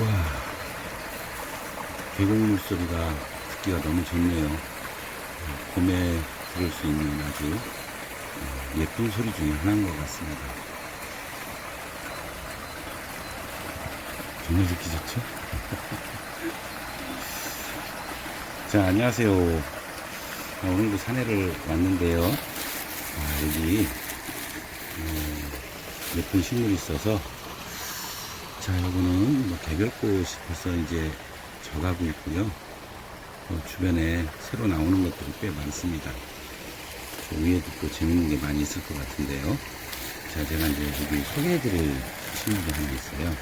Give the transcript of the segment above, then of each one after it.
와, 계곡물 소리가 듣기가 너무 좋네요. 어, 봄에 들을 수 있는 아주 어, 예쁜 소리 중에 하나인 것 같습니다. 정말 듣기 좋죠? 자, 안녕하세요. 아, 오늘도 산에를 왔는데요. 아, 여기 어, 예쁜 식물이 있어서 자, 요거는 뭐 개별꽃이 벌써 이제 져가고 있고요. 어, 주변에 새로 나오는 것들이 꽤 많습니다. 저 위에도 또 재밌는 게 많이 있을 것 같은데요. 자, 제가 이제 여기 소개해드릴 식물이 하나 있어요.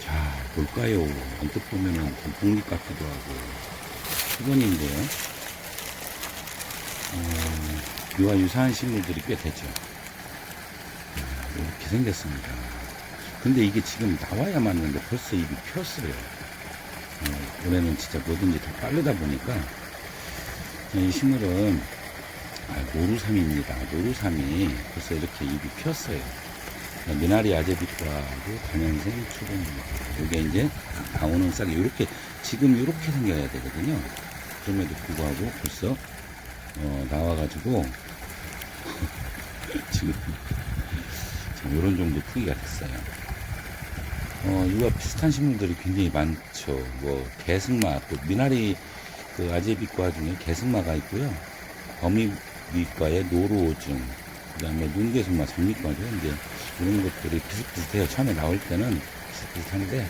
자, 뭘까요? 언뜻 보면은 동풍잎 같기도 하고, 수건인데요. 어, 이와 유사한 식물들이 꽤 되죠. 자, 이렇게 생겼습니다. 근데 이게 지금 나와야 맞는데 벌써 입이 폈어요. 어, 올해는 진짜 뭐든지 다 빠르다 보니까 이 식물은 아, 노루삼입니다. 노루삼이 벌써 이렇게 입이 폈어요. 미나리 아제비과하고 단연생 초본입니다. 이게 이제 나오는 싹이 이렇게 지금 이렇게 생겨야 되거든요. 그럼에도 불구하고 벌써 어, 나와가지고 지금 이런 정도 크기가 됐어요. 어, 이와 비슷한 식물들이 굉장히 많죠. 뭐, 개승마, 또 미나리, 그 아제비과 중에 개승마가 있고요. 거미비과의 노루오줌, 그 다음에 눈개승마, 장미과죠. 이제 이런 것들이 비슷비슷해요. 처음에 나올 때는 비슷비슷한데,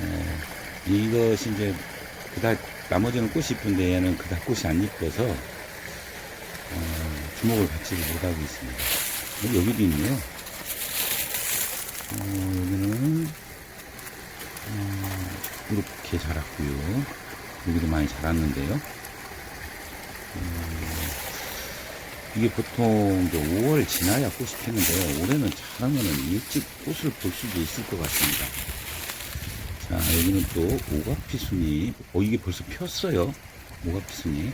어, 이것이 이제 그닥, 나머지는 꽃이 이쁜데 얘는 그닥 꽃이 안 이뻐서, 어, 주목을 받지 못하고 있습니다. 어, 여기도 있네요. 어, 여기는 어, 이렇게 자랐고요. 여기도 많이 자랐는데요. 어, 이게 보통 이제 5월 지나야 꽃이 피는데요. 올해는 잘하면 일찍 꽃을 볼 수도 있을 것 같습니다. 자, 여기는 또 오각피순이, 어, 이게 벌써 폈어요. 오각피순이.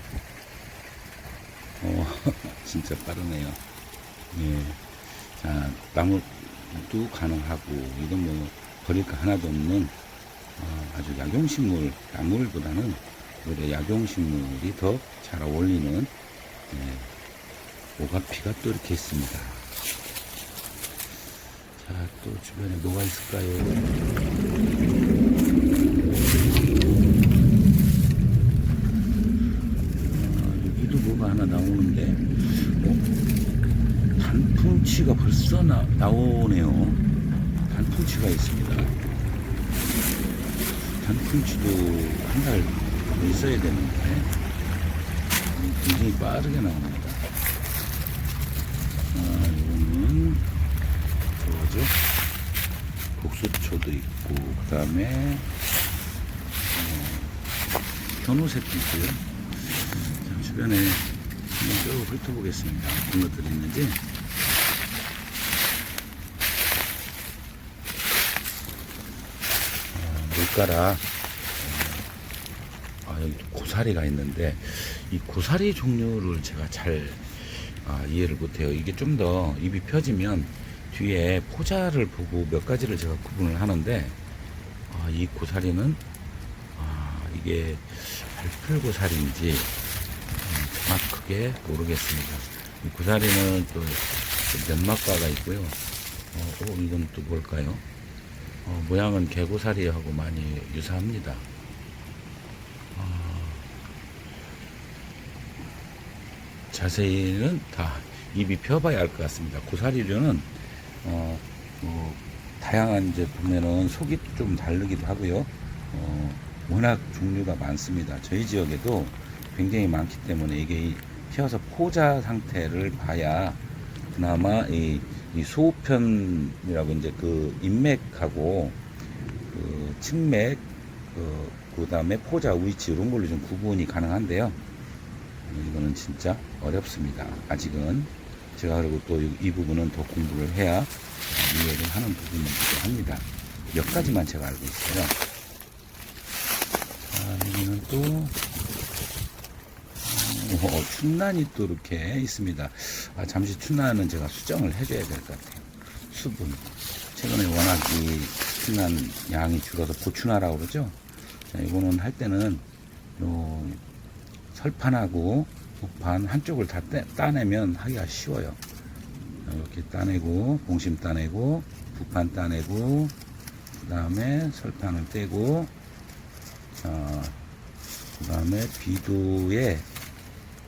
어, 진짜 빠르네요. 예. 자, 나무도 가능하고, 이건 뭐, 버릴 거 하나도 없는, 어, 아주 약용식물, 나물보다는 오히려 약용식물이 더 잘 어울리는, 예, 오가피가 또 이렇게 있습니다. 자, 또 주변에 뭐가 있을까요? 어, 여기도 뭐가 하나 나오는데, 어, 단풍치가 벌써 나, 나오네요. 단풍치가 있습니다. 단풍치도 한 달 있어야 되는데, 굉장히 빠르게 나옵니다. 아, 이거는, 뭐죠? 복수초도 있고, 그 다음에, 어, 현우색도 있고요. 자, 주변에 한번 쭉 훑어보겠습니다. 어떤 것들이 있는지. 어, 물가라, 어, 아, 여기 고사리가 있는데, 이 고사리 종류를 제가 잘 아, 이해를 못해요. 이게 좀 더 입이 펴지면 뒤에 포자를 보고 몇 가지를 제가 구분을 하는데, 아, 이 고사리는, 아, 이게 발풀 고사리인지, 음, 정확하게 모르겠습니다. 이 고사리는 또 면막과가 있고요. 어, 어, 이건 또 뭘까요? 어, 모양은 개고사리하고 많이 유사합니다. 어, 자세히는 다 입이 펴봐야 알 것 같습니다. 고사리류는 어, 뭐 다양한 이제 보면은 속이 좀 다르기도 하고요. 어, 워낙 종류가 많습니다. 저희 지역에도 굉장히 많기 때문에 이게 이 피어서 포자 상태를 봐야 그나마 이, 이 소편이라고 이제 그 인맥하고 그 측맥 그, 그 다음에 포자 위치 이런 걸로 좀 구분이 가능한데요. 이거는 진짜 어렵습니다. 아직은 제가 그리고 또 이 부분은 더 공부를 해야 이해를 하는 부분이기도 합니다. 몇 가지만 제가 알고 있어요. 자, 여기는 또 어, 춘란이 또 이렇게 있습니다. 아, 잠시 춘란은 제가 수정을 해줘야 될 것 같아요. 수분. 최근에 워낙 이 엄청난 양이 줄어서 보충하라고 그러죠. 자, 이거는 할 때는 요 설판하고 북판 한쪽을 다 떼, 따내면 하기가 쉬워요. 자, 이렇게 따내고 봉심 따내고 북판 따내고 그 다음에 설판을 떼고 자, 그 다음에 비도에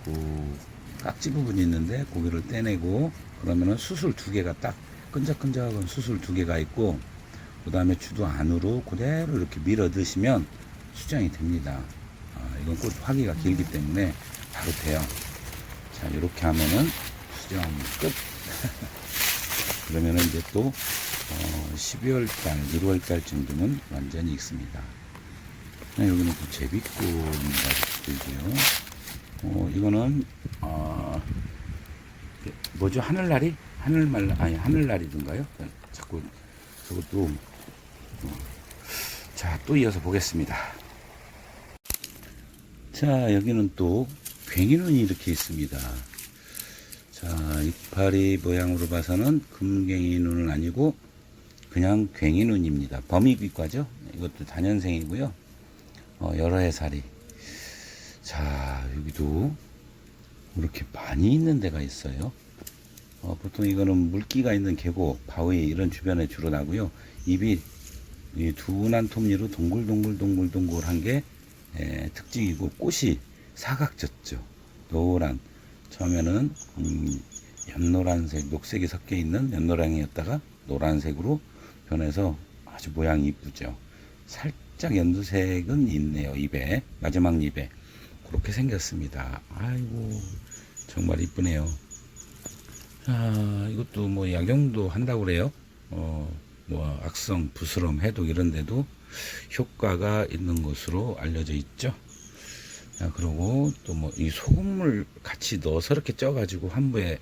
그 깍지 부분이 있는데 고기를 떼내고 그러면은 수술 두 개가 딱 끈적끈적한 수술 두 개가 있고 그 다음에 주도 안으로 그대로 이렇게 밀어 드시면 수정이 됩니다. 아, 이건 꼭 화기가 길기 때문에 바로 돼요. 자 이렇게 하면은 수정 끝. 그러면은 이제 또 어, 12월 달, 1월 달 정도는 완전히 익습니다. 네, 여기는 또 제비꽃입니다. 들고요. 어, 이거는 어, 뭐죠? 하늘나리? 하늘말 아니 하늘나리든가요? 자꾸 저것도 어. 자, 또 이어서 보겠습니다. 자, 여기는 또 괭이눈이 이렇게 있습니다. 자, 이파리 모양으로 봐서는 금갱이 눈은 아니고 그냥 괭이 눈입니다. 범위비과죠. 이것도 단연생이고요. 어, 여러 해 살이. 자, 여기도 이렇게 많이 있는 데가 있어요. 어, 보통 이거는 물기가 있는 계곡, 바위 이런 주변에 주로 나고요. 입이 이 둔한 톱니로 동글동글동글동글한 게 에, 특징이고 꽃이 사각졌죠. 노란 처음에는 음, 연노란색, 녹색이 섞여 있는 연노랑이었다가 노란색으로 변해서 아주 모양이 이쁘죠. 살짝 연두색은 있네요. 입에 마지막 입에 그렇게 생겼습니다. 아이고 정말 이쁘네요. 자 이것도 뭐 약용도 한다고 그래요. 어, 뭐 악성, 부스럼, 해독 이런 데도 효과가 있는 것으로 알려져 있죠. 자, 그리고 또 뭐 이 소금물 같이 넣어서 이렇게 쪄가지고 한부에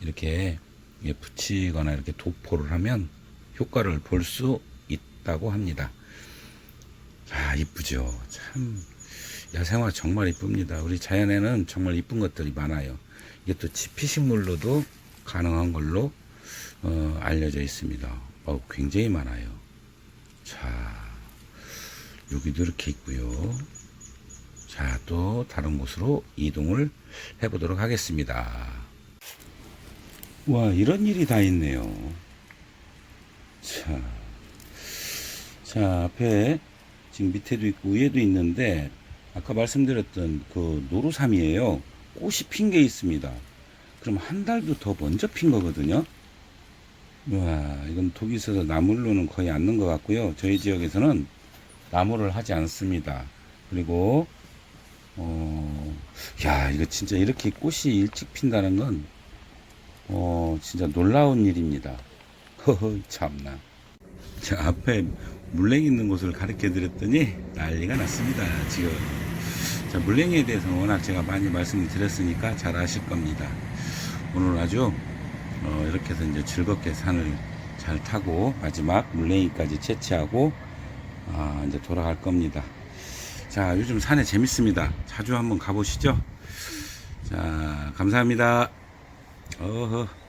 이렇게 예, 붙이거나 이렇게 도포를 하면 효과를 볼 수 있다고 합니다. 자, 이쁘죠. 참 야생화 정말 이쁩니다. 우리 자연에는 정말 이쁜 것들이 많아요. 또 지피식물로도 가능한 걸로 어, 알려져 있습니다. 어, 굉장히 많아요. 자, 여기도 이렇게 있고요. 자, 또 다른 곳으로 이동을 해보도록 하겠습니다. 와, 이런 일이 다 있네요. 자, 자, 앞에 지금 밑에도 있고 위에도 있는데 아까 말씀드렸던 그 노루삼이에요. 꽃이 핀 게 있습니다. 그럼 한 달도 더 먼저 핀 거거든요. 와, 이건 독이 있어서 나물로는 거의 않는 것 같고요. 저희 지역에서는 나무를 하지 않습니다. 그리고 어, 야, 이거 진짜 이렇게 꽃이 일찍 핀다는 건 어, 진짜 놀라운 일입니다. 허허, 참나. 자, 앞에 물냉이 있는 곳을 가르쳐 드렸더니 난리가 났습니다. 지금. 자, 물냉이에 대해서는 워낙 제가 많이 말씀을 드렸으니까 잘 아실 겁니다. 오늘 아주 어, 이렇게 해서 이제 즐겁게 산을 잘 타고 마지막 물냉이까지 채취하고 아, 이제 돌아갈 겁니다. 자, 요즘 산에 재밌습니다. 자주 한번 가보시죠. 자, 감사합니다. 어허.